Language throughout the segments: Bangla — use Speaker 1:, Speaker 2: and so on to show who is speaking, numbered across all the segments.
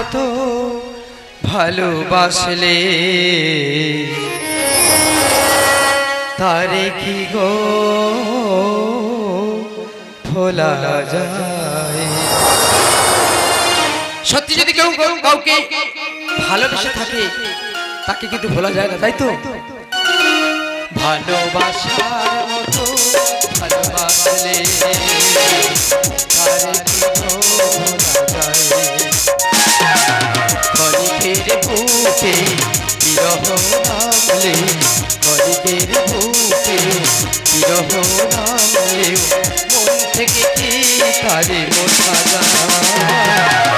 Speaker 1: মতো ভালোবাসলে। তারে কি গো ভোলা যায়? সত্যি যদি কেউ কেউ- কাউকে ভালোবেসে থাকে, তাকে কিন্তু ভোলা যায় না, তাই তো? ভালোবাসার মতো ভালোবাসলে। বুকে বিরহ নামলে কলিকের বুকে বিরহ নামলে মন থেকে কি তারে মোটা যায়?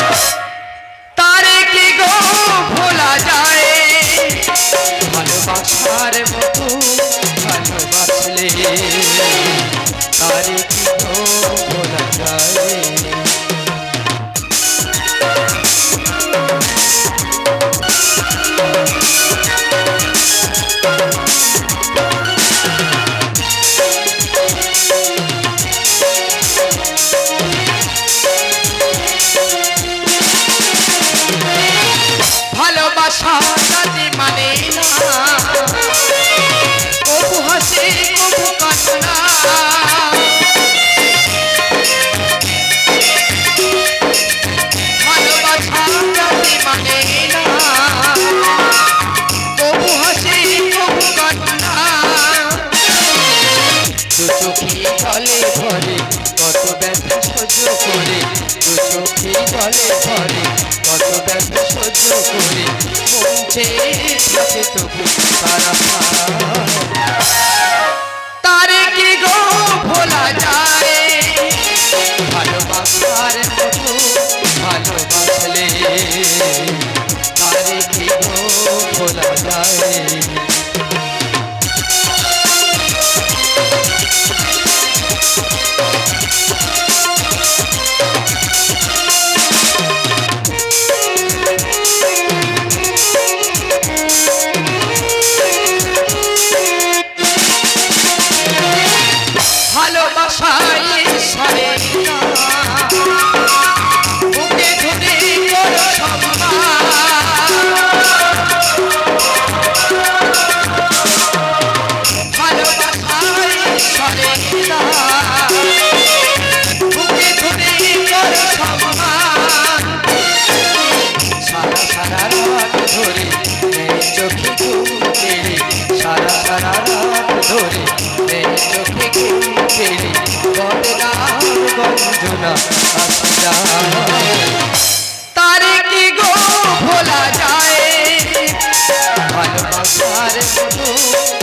Speaker 1: দু চোখে জলে ভরে কত ব্যথা সহ্য করে দু চোখে জলে ভরে কত ব্যথা সহ্য করে মন চেয়ে থাকে তবু ভালোবাসার মতো